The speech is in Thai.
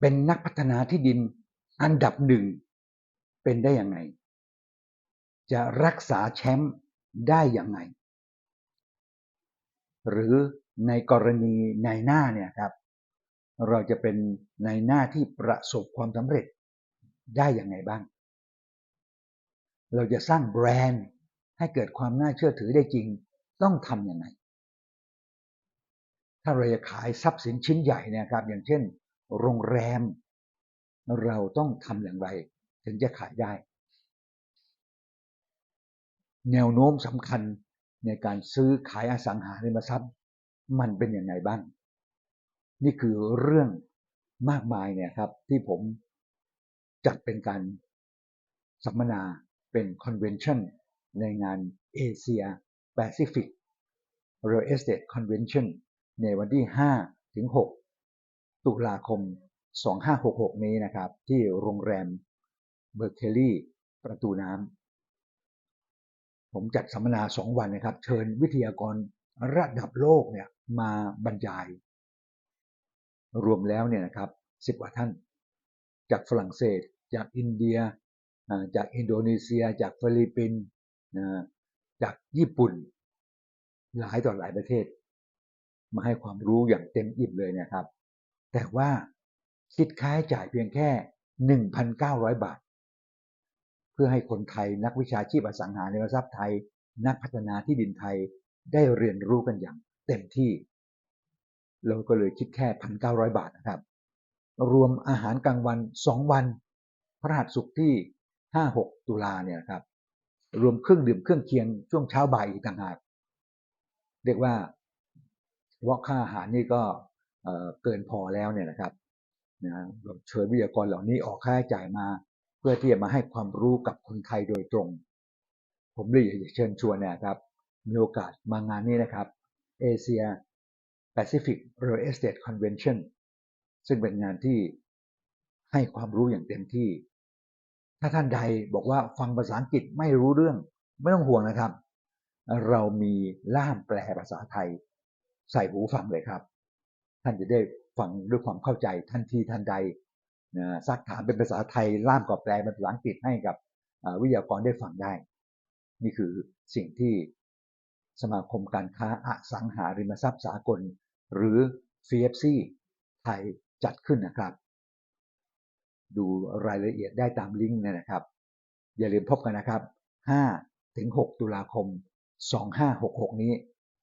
เป็นนักพัฒนาที่ดินอันดับหนึ่ง เป็นได้ยังไง จะรักษาแชมป์ได้ยังไง หรือในกรณีในหน้าเนี่ยครับ เราจะเป็นในหน้าที่ประสบความสำเร็จได้อย่างไงบ้าง เราจะสร้างแบรนด์ให้เกิดความน่าเชื่อถือได้จริง ต้องทำยังไงถ้าเราจะขายทรัพย์สินชิ้นใหญ่นะครับ อย่างเช่น โรงแรม เราต้องทำอย่างไร ถึงจะขายได้ แนวโน้มสำคัญในการซื้อขายอสังหาริมทรัพย์ มันเป็นอย่างไรบ้าง นี่คือเรื่องมากมายเนี่ยครับ ที่ผมจัดเป็นการสัมมนาเป็นคอนเวนชั่นในงานเอเชียแปซิฟิก Real Estate Convention ในวันที่ 5 ถึง 6 ตุลาคม 2566 นี้นะครับ ที่โรงแรมเบอร์เคลลี่ประตูน้ำผมจัดสัมมนา2วันนะครับ เชิญวิทยากรระดับโลกเนี่ยมาบรรยาย รวมแล้วเนี่ยนะครับ10กว่าท่าน จากฝรั่งเศส จากอินเดีย จากอินโดนีเซีย จากฟิลิปปินส์จากญี่ปุ่น หลายต่อหลายประเทศ มาให้ความรู้อย่างเต็มอิ่มเลยนะครับ แต่ว่าคิดค่าใช้จ่ายเพียงแค่ 1,900 บาท เพื่อให้คนไทยนักวิชาชีพอสังหาริมทรัพย์ไทย นักพัฒนาที่ดินไทยได้เรียนรู้กันอย่างเต็มที่ เราก็เลยคิดแค่ 1,900 บาทนะครับ รวมอาหารกลางวัน 2 วัน พระหัสสุขที่ 5-6 ตุลาเนี่ยครับ รวมเครื่องดื่มเครื่องเคียงช่วงเช้าบ่ายอีกต่างหากเรียกว่าว่าค่าอาหารนี่ก็ เกินพอแล้วเนี่ยนะครับนะเชิญวิทยากรเหล่านี้ออกค่าใช้จ่ายมา เพื่อที่จะมาให้ความรู้กับคนไทยโดยตรง ผมเลยอยากจะเชิญชวนนะครับ มีโอกาสมางานนี้นะครับ Asia Pacific Real Estate Convention ซึ่งเป็นงานที่ให้ความรู้อย่างเต็มที่ ถ้าท่านใดบอกว่าฟังภาษาอังกฤษไม่รู้เรื่อง ไม่ต้องห่วงนะครับ เรามีล่ามแปลภาษาไทย ใส่หูฟังเลยครับ ท่านจะได้ฟังด้วยความเข้าใจทันทีทันใดนะซักถามเป็นภาษาไทยล่ามกับแปลเป็นภาษาอังกฤษให้กับวิทยากรได้ฟังได้ นี่คือสิ่งที่สมาคมการค้าอสังหาริมทรัพย์สากล หรือ FFC ไทยจัดขึ้นนะครับ ดูรายละเอียดได้ตามลิงก์นะครับ อย่าลืมพบกันนะครับ 5-6 ตุลาคม 2566 นี้